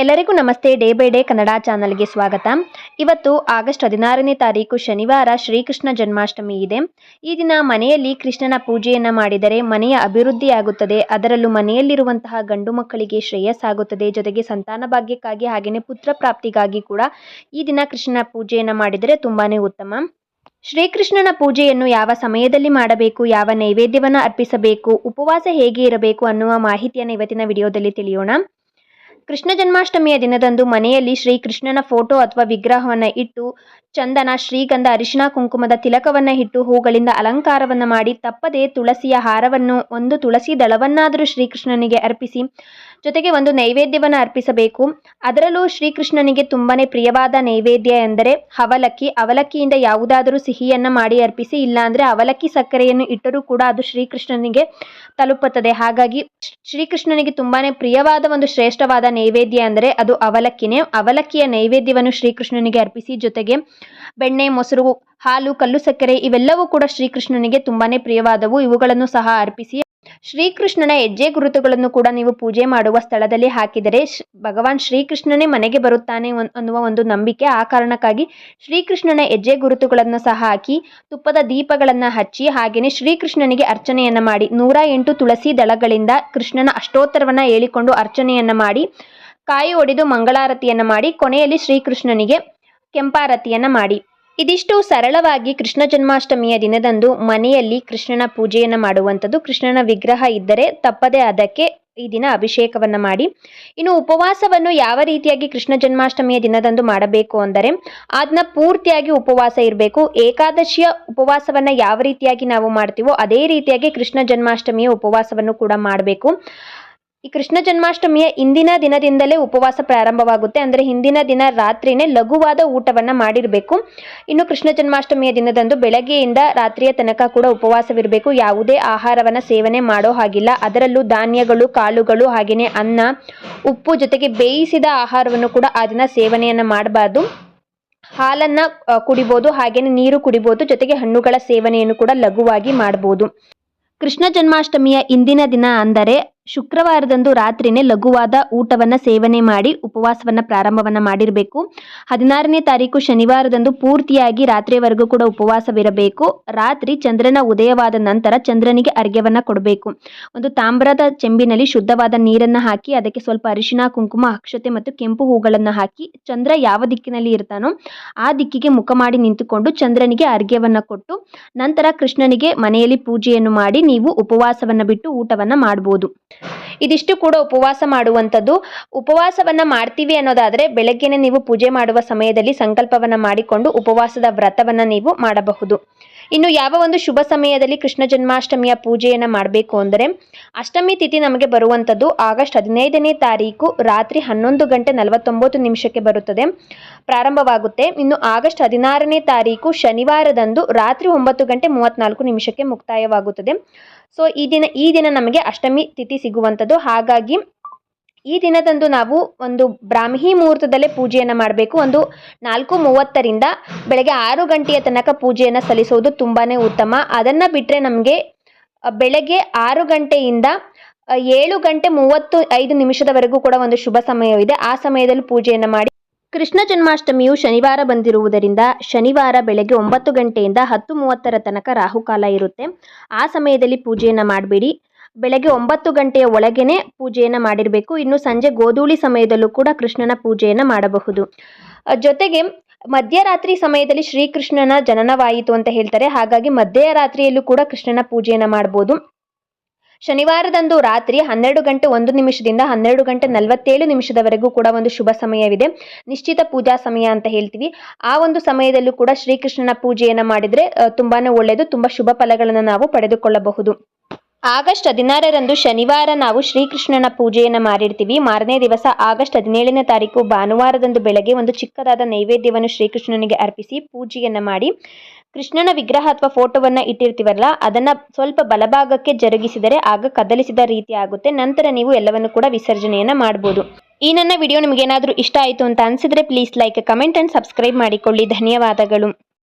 ಎಲ್ಲರಿಗೂ ನಮಸ್ತೆ. Day by day Kannada ಚಾನಲ್ಗೆ ಸ್ವಾಗತ. ಇವತ್ತು ಆಗಸ್ಟ್ ಹದಿನಾರನೇ ತಾರೀಕು ಶನಿವಾರ ಶ್ರೀಕೃಷ್ಣ ಜನ್ಮಾಷ್ಟಮಿ ಇದೆ. ಈ ದಿನ ಮನೆಯಲ್ಲಿ ಕೃಷ್ಣನ ಪೂಜೆಯನ್ನು ಮಾಡಿದರೆ ಮನೆಯ ಅಭಿವೃದ್ಧಿಯಾಗುತ್ತದೆ ಅದರಲ್ಲೂ ಮನೆಯಲ್ಲಿರುವಂತಹ ಗಂಡು ಮಕ್ಕಳಿಗೆ ಶ್ರೇಯಸ್ಸಾಗುತ್ತದೆ ಜೊತೆಗೆ ಸಂತಾನ ಭಾಗ್ಯಕ್ಕಾಗಿ ಹಾಗೆಯೇ ಪುತ್ರ ಪ್ರಾಪ್ತಿಗಾಗಿ ಕೂಡ ಈ ದಿನ ಕೃಷ್ಣನ ಪೂಜೆಯನ್ನು ಮಾಡಿದರೆ ತುಂಬಾ ಉತ್ತಮ. ಶ್ರೀಕೃಷ್ಣನ ಪೂಜೆಯನ್ನು ಯಾವ ಸಮಯದಲ್ಲಿ ಮಾಡಬೇಕು, ಯಾವ ನೈವೇದ್ಯವನ್ನು ಅರ್ಪಿಸಬೇಕು, ಉಪವಾಸ ಹೇಗೆ ಇರಬೇಕು ಅನ್ನುವ ಮಾಹಿತಿಯನ್ನು ಇವತ್ತಿನ ವಿಡಿಯೋದಲ್ಲಿ ತಿಳಿಯೋಣ. ಕೃಷ್ಣ ಜನ್ಮಾಷ್ಟಮಿಯ ದಿನದಂದು ಮನೆಯಲ್ಲಿ ಶ್ರೀಕೃಷ್ಣನ ಫೋಟೋ ಅಥವಾ ವಿಗ್ರಹವನ್ನು ಇಟ್ಟು, ಚಂದನ ಶ್ರೀಗಂಧ, ಅರಿಶಿನ ಕುಂಕುಮದ ತಿಲಕವನ್ನು ಇಟ್ಟು, ಹೂಗಳಿಂದ ಅಲಂಕಾರವನ್ನು ಮಾಡಿ, ತಪ್ಪದೇ ತುಳಸಿಯ ಹಾರವನ್ನು, ಒಂದು ತುಳಸಿ ದಳವನ್ನಾದರೂ ಶ್ರೀಕೃಷ್ಣನಿಗೆ ಅರ್ಪಿಸಿ, ಜೊತೆಗೆ ಒಂದು ನೈವೇದ್ಯವನ್ನು ಅರ್ಪಿಸಬೇಕು. ಅದರಲ್ಲೂ ಶ್ರೀಕೃಷ್ಣನಿಗೆ ತುಂಬನೇ ಪ್ರಿಯವಾದ ನೈವೇದ್ಯ ಎಂದರೆ ಅವಲಕ್ಕಿ ಅವಲಕ್ಕಿಯಿಂದ ಯಾವುದಾದರೂ ಸಿಹಿಯನ್ನು ಮಾಡಿ ಅರ್ಪಿಸಿ, ಇಲ್ಲಾಂದರೆ ಅವಲಕ್ಕಿ ಸಕ್ಕರೆಯನ್ನು ಇಟ್ಟರೂ ಕೂಡ ಅದು ಶ್ರೀಕೃಷ್ಣನಿಗೆ ತಲುಪುತ್ತದೆ. ಹಾಗಾಗಿ ಶ್ರೀಕೃಷ್ಣನಿಗೆ ತುಂಬಾನೇ ಪ್ರಿಯವಾದ ಒಂದು ಶ್ರೇಷ್ಠವಾದ ನೈವೇದ್ಯ ಅಂದರೆ ಅದು ಅವಲಕ್ಕಿನೇ. ಅವಲಕ್ಕಿಯ ನೈವೇದ್ಯವನ್ನು ಶ್ರೀಕೃಷ್ಣನಿಗೆ ಅರ್ಪಿಸಿ, ಜೊತೆಗೆ ಬೆಣ್ಣೆ, ಮೊಸರು, ಹಾಲು, ಕಲ್ಲು, ಸಕ್ಕರೆ ಇವೆಲ್ಲವೂ ಕೂಡ ಶ್ರೀಕೃಷ್ಣನಿಗೆ ತುಂಬಾನೇ ಪ್ರಿಯವಾದವು. ಇವುಗಳನ್ನು ಸಹ ಅರ್ಪಿಸಿ ಶ್ರೀಕೃಷ್ಣನ ಹೆಜ್ಜೆ ಗುರುತುಗಳನ್ನು ಕೂಡ ನೀವು ಪೂಜೆ ಮಾಡುವ ಸ್ಥಳದಲ್ಲಿ ಹಾಕಿದರೆ ಭಗವಾನ್ ಶ್ರೀಕೃಷ್ಣನೇ ಮನೆಗೆ ಬರುತ್ತಾನೆ ಅನ್ನುವ ಒಂದು ನಂಬಿಕೆ. ಆ ಕಾರಣಕ್ಕಾಗಿ ಶ್ರೀಕೃಷ್ಣನ ಹೆಜ್ಜೆ ಗುರುತುಗಳನ್ನು ಸಹ ಹಾಕಿ, ತುಪ್ಪದ ದೀಪಗಳನ್ನು ಹಚ್ಚಿ ಹಾಗೆಯೇ ಶ್ರೀಕೃಷ್ಣನಿಗೆ ಅರ್ಚನೆಯನ್ನು ಮಾಡಿ, ನೂರ ಎಂಟು ತುಳಸಿ ದಳಗಳಿಂದ ಕೃಷ್ಣನ ಅಷ್ಟೋತ್ತರವನ್ನು ಹೇಳಿಕೊಂಡು ಅರ್ಚನೆಯನ್ನು ಮಾಡಿ, ಕಾಯಿ ಒಡೆದು ಮಂಗಳಾರತಿಯನ್ನು ಮಾಡಿ, ಕೊನೆಯಲ್ಲಿ ಶ್ರೀಕೃಷ್ಣನಿಗೆ ಕೆಂಪಾರತಿಯನ್ನು ಮಾಡಿ. ಇದಿಷ್ಟು ಸರಳವಾಗಿ ಕೃಷ್ಣ ಜನ್ಮಾಷ್ಟಮಿಯ ದಿನದಂದು ಮನೆಯಲ್ಲಿ ಕೃಷ್ಣನ ಪೂಜೆಯನ್ನು ಮಾಡುವಂಥದ್ದು. ಕೃಷ್ಣನ ವಿಗ್ರಹ ಇದ್ದರೆ ತಪ್ಪದೇ ಅದಕ್ಕೆ ಈ ದಿನ ಅಭಿಷೇಕವನ್ನು ಮಾಡಿ. ಇನ್ನು ಉಪವಾಸವನ್ನು ಯಾವ ರೀತಿಯಾಗಿ ಕೃಷ್ಣ ಜನ್ಮಾಷ್ಟಮಿಯ ದಿನದಂದು ಮಾಡಬೇಕು ಅಂದರೆ ಅದನ್ನ ಪೂರ್ತಿಯಾಗಿ ಉಪವಾಸ ಇರಬೇಕು. ಏಕಾದಶಿಯ ಉಪವಾಸವನ್ನು ಯಾವ ರೀತಿಯಾಗಿ ನಾವು ಮಾಡ್ತೀವೋ ಅದೇ ರೀತಿಯಾಗಿ ಕೃಷ್ಣ ಜನ್ಮಾಷ್ಟಮಿಯ ಉಪವಾಸವನ್ನು ಕೂಡ ಮಾಡಬೇಕು. ಈ ಕೃಷ್ಣ ಜನ್ಮಾಷ್ಟಮಿಯ ಇಂದಿನ ದಿನದಿಂದಲೇ ಉಪವಾಸ ಪ್ರಾರಂಭವಾಗುತ್ತೆ. ಅಂದರೆ ಹಿಂದಿನ ದಿನ ರಾತ್ರಿನೇ ಲಘುವಾದ ಊಟವನ್ನು ಮಾಡಿರಬೇಕು. ಇನ್ನು ಕೃಷ್ಣ ಜನ್ಮಾಷ್ಟಮಿಯ ದಿನದಂದು ಬೆಳಗ್ಗೆಯಿಂದ ರಾತ್ರಿಯ ತನಕ ಕೂಡ ಉಪವಾಸವಿರಬೇಕು. ಯಾವುದೇ ಆಹಾರವನ್ನು ಸೇವನೆ ಮಾಡೋ ಹಾಗಿಲ್ಲ. ಅದರಲ್ಲೂ ಧಾನ್ಯಗಳು, ಕಾಳುಗಳು, ಹಾಗೆಯೇ ಅನ್ನ, ಉಪ್ಪು ಜೊತೆಗೆ ಬೇಯಿಸಿದ ಆಹಾರವನ್ನು ಕೂಡ ಆ ದಿನ ಸೇವನೆಯನ್ನು ಮಾಡಬಾರ್ದು. ಹಾಲನ್ನು ಕುಡಿಬೋದು, ಹಾಗೆಯೇ ನೀರು ಕುಡಿಬೋದು, ಜೊತೆಗೆ ಹಣ್ಣುಗಳ ಸೇವನೆಯನ್ನು ಕೂಡ ಲಘುವಾಗಿ ಮಾಡ್ಬೋದು ಕೃಷ್ಣ ಜನ್ಮಾಷ್ಟಮಿಯ ಇಂದಿನ ದಿನ ಅಂದರೆ ಶುಕ್ರವಾರದಂದು ರಾತ್ರಿನೇ ಲಘುವಾದ ಊಟವನ್ನು ಸೇವನೆ ಮಾಡಿ ಉಪವಾಸವನ್ನು ಪ್ರಾರಂಭವನ್ನು ಮಾಡಿರಬೇಕು. ಹದಿನಾರನೇ ತಾರೀಕು ಶನಿವಾರದಂದು ಪೂರ್ತಿಯಾಗಿ ರಾತ್ರಿಯವರೆಗೂ ಕೂಡ ಉಪವಾಸವಿರಬೇಕು. ರಾತ್ರಿ ಚಂದ್ರನ ಉದಯವಾದ ನಂತರ ಚಂದ್ರನಿಗೆ ಅರ್ಘ್ಯವನ್ನು ಕೊಡಬೇಕು. ಒಂದು ತಾಮ್ರದ ಚೆಂಬಿನಲ್ಲಿ ಶುದ್ಧವಾದ ನೀರನ್ನು ಹಾಕಿ, ಅದಕ್ಕೆ ಸ್ವಲ್ಪ ಅರಿಶಿನ ಕುಂಕುಮ, ಅಕ್ಷತೆ ಮತ್ತು ಕೆಂಪು ಹೂಗಳನ್ನು ಹಾಕಿ, ಚಂದ್ರ ಯಾವ ದಿಕ್ಕಿನಲ್ಲಿ ಇರ್ತಾನೋ ಆ ದಿಕ್ಕಿಗೆ ಮುಖ ಮಾಡಿ ನಿಂತುಕೊಂಡು ಚಂದ್ರನಿಗೆ ಅರ್ಘ್ಯವನ್ನು ಕೊಟ್ಟು, ನಂತರ ಕೃಷ್ಣನಿಗೆ ಮನೆಯಲ್ಲಿ ಪೂಜೆಯನ್ನು ಮಾಡಿ ನೀವು ಉಪವಾಸವನ್ನು ಬಿಟ್ಟು ಊಟವನ್ನು ಮಾಡಬಹುದು ಇದಿಷ್ಟು ಕೂಡ ಉಪವಾಸ ಮಾಡುವಂಥದ್ದು. ಉಪವಾಸವನ್ನ ಮಾಡ್ತೀವಿ ಅನ್ನೋದಾದರೆ ಬೆಳಗ್ಗೆನೆ ನೀವು ಪೂಜೆ ಮಾಡುವ ಸಮಯದಲ್ಲಿ ಸಂಕಲ್ಪವನ್ನ ಮಾಡಿಕೊಂಡು ಉಪವಾಸದ ವ್ರತವನ್ನ ನೀವು ಮಾಡಬಹುದು. ಇನ್ನು ಯಾವ ಒಂದು ಶುಭ ಸಮಯದಲ್ಲಿ ಕೃಷ್ಣ ಜನ್ಮಾಷ್ಟಮಿಯ ಪೂಜೆಯನ್ನು ಮಾಡಬೇಕು ಅಂದರೆ ಅಷ್ಟಮಿ ತಿಥಿ ನಮಗೆ ಬರುವಂಥದ್ದು ಆಗಸ್ಟ್ ಹದಿನೈದನೇ ತಾರೀಕು ರಾತ್ರಿ ಹನ್ನೊಂದು ಗಂಟೆ ನಲವತ್ತೊಂಬತ್ತು ನಿಮಿಷಕ್ಕೆ ಬರುತ್ತದೆ. ಪ್ರಾರಂಭವಾಗುತ್ತೆ. ಇನ್ನು ಆಗಸ್ಟ್ ಹದಿನಾರನೇ ತಾರೀಕು ಶನಿವಾರದಂದು ರಾತ್ರಿ ಒಂಬತ್ತು ಗಂಟೆ ಮೂವತ್ತ್ನಾಲ್ಕು ನಿಮಿಷಕ್ಕೆ ಮುಕ್ತಾಯವಾಗುತ್ತದೆ. ಸೊ ಈ ದಿನ ಈ ದಿನ ನಮಗೆ ಅಷ್ಟಮಿ ತಿಥಿ ಸಿಗುವಂಥದ್ದು. ಹಾಗಾಗಿ, ಈ ದಿನದಂದು ನಾವು ಒಂದು ಬ್ರಾಹ್ಮಿ ಮುಹೂರ್ತದಲ್ಲೇ ಪೂಜೆಯನ್ನು ಮಾಡಬೇಕು. ಒಂದು ನಾಲ್ಕು ಮೂವತ್ತರಿಂದ ಬೆಳಗ್ಗೆ ಆರು ಗಂಟೆಯ ತನಕ ಪೂಜೆಯನ್ನು ಸಲ್ಲಿಸೋದು ತುಂಬಾ ಉತ್ತಮ. ಅದನ್ನು ಬಿಟ್ಟರೆ ನಮಗೆ ಬೆಳಗ್ಗೆ ಆರು ಗಂಟೆಯಿಂದ ಏಳು ಗಂಟೆ ಮೂವತ್ತು ಐದು ನಿಮಿಷದವರೆಗೂ ಕೂಡ ಒಂದು ಶುಭ ಸಮಯವಿದೆ. ಆ ಸಮಯದಲ್ಲಿ ಪೂಜೆಯನ್ನು ಮಾಡಿ ಕೃಷ್ಣ ಜನ್ಮಾಷ್ಟಮಿಯು ಶನಿವಾರ ಬಂದಿರುವುದರಿಂದ ಶನಿವಾರ ಬೆಳಗ್ಗೆ ಒಂಬತ್ತು ಗಂಟೆಯಿಂದ ಹತ್ತು ಮೂವತ್ತರ ತನಕ ರಾಹುಕಾಲ ಇರುತ್ತೆ. ಆ ಸಮಯದಲ್ಲಿ ಪೂಜೆಯನ್ನು ಮಾಡಬೇಡಿ. ಬೆಳಗ್ಗೆ ಒಂಬತ್ತು ಗಂಟೆಯ ಒಳಗೇನೆ ಪೂಜೆಯನ್ನು ಮಾಡಿರಬೇಕು. ಇನ್ನು ಸಂಜೆ ಗೋಧೂಳಿ ಸಮಯದಲ್ಲೂ ಕೂಡ ಕೃಷ್ಣನ ಪೂಜೆಯನ್ನು ಮಾಡಬಹುದು. ಜೊತೆಗೆ ಮಧ್ಯರಾತ್ರಿ ಸಮಯದಲ್ಲಿ ಶ್ರೀಕೃಷ್ಣನ ಜನನವಾಯಿತು ಅಂತ ಹೇಳ್ತಾರೆ. ಹಾಗಾಗಿ ಮಧ್ಯರಾತ್ರಿಯಲ್ಲೂ ಕೂಡ ಕೃಷ್ಣನ ಪೂಜೆಯನ್ನು ಮಾಡ್ಬೋದು. ಶನಿವಾರದಂದು ರಾತ್ರಿ ಹನ್ನೆರಡು ಗಂಟೆ ಒಂದು ನಿಮಿಷದಿಂದ ಹನ್ನೆರಡು ಗಂಟೆ ನಲವತ್ತೇಳು ನಿಮಿಷದವರೆಗೂ ಕೂಡ ಒಂದು ಶುಭ ಸಮಯವಿದೆ. ನಿಶ್ಚಿತ ಪೂಜಾ ಸಮಯ ಅಂತ ಹೇಳ್ತೀವಿ. ಆ ಒಂದು ಸಮಯದಲ್ಲೂ ಕೂಡ ಶ್ರೀಕೃಷ್ಣನ ಪೂಜೆಯನ್ನು ಮಾಡಿದರೆ ತುಂಬಾನೇ ಒಳ್ಳೆಯದು ತುಂಬ ಶುಭ ಫಲಗಳನ್ನು ನಾವು ಪಡೆದುಕೊಳ್ಳಬಹುದು. ಆಗಸ್ಟ್ ಹದಿನಾರರಂದು ಶನಿವಾರ ನಾವು ಶ್ರೀಕೃಷ್ಣನ ಪೂಜೆಯನ್ನು ಮಾಡಿರ್ತೀವಿ. ಮಾರನೇ ದಿವಸ ಆಗಸ್ಟ್ ಹದಿನೇಳನೇ ತಾರೀಕು, ಭಾನುವಾರದಂದು ಬೆಳಗ್ಗೆ ಒಂದು ಚಿಕ್ಕದಾದ ನೈವೇದ್ಯವನ್ನು ಶ್ರೀಕೃಷ್ಣನಿಗೆ ಅರ್ಪಿಸಿ ಪೂಜೆಯನ್ನು ಮಾಡಿ ಕೃಷ್ಣನ ವಿಗ್ರಹ ಅಥವಾ ಫೋಟೋವನ್ನು ಇಟ್ಟಿರ್ತೀವಲ್ಲ, ಅದನ್ನ ಸ್ವಲ್ಪ ಬಲಭಾಗಕ್ಕೆ ಜರುಗಿಸಿದರೆ ಆಗ ಕದಲಿಸಿದ ರೀತಿ ಆಗುತ್ತೆ. ನಂತರ ನೀವು ಎಲ್ಲವನ್ನು ಕೂಡ ವಿಸರ್ಜನೆಯನ್ನು ಮಾಡ್ಬೋದು. ಈ ನನ್ನ ವಿಡಿಯೋ ನಿಮಗೇನಾದರೂ ಇಷ್ಟ ಆಯಿತು ಅಂತ ಅನಿಸಿದ್ರೆ please like comment and subscribe ಮಾಡಿಕೊಳ್ಳಿ. ಧನ್ಯವಾದಗಳು.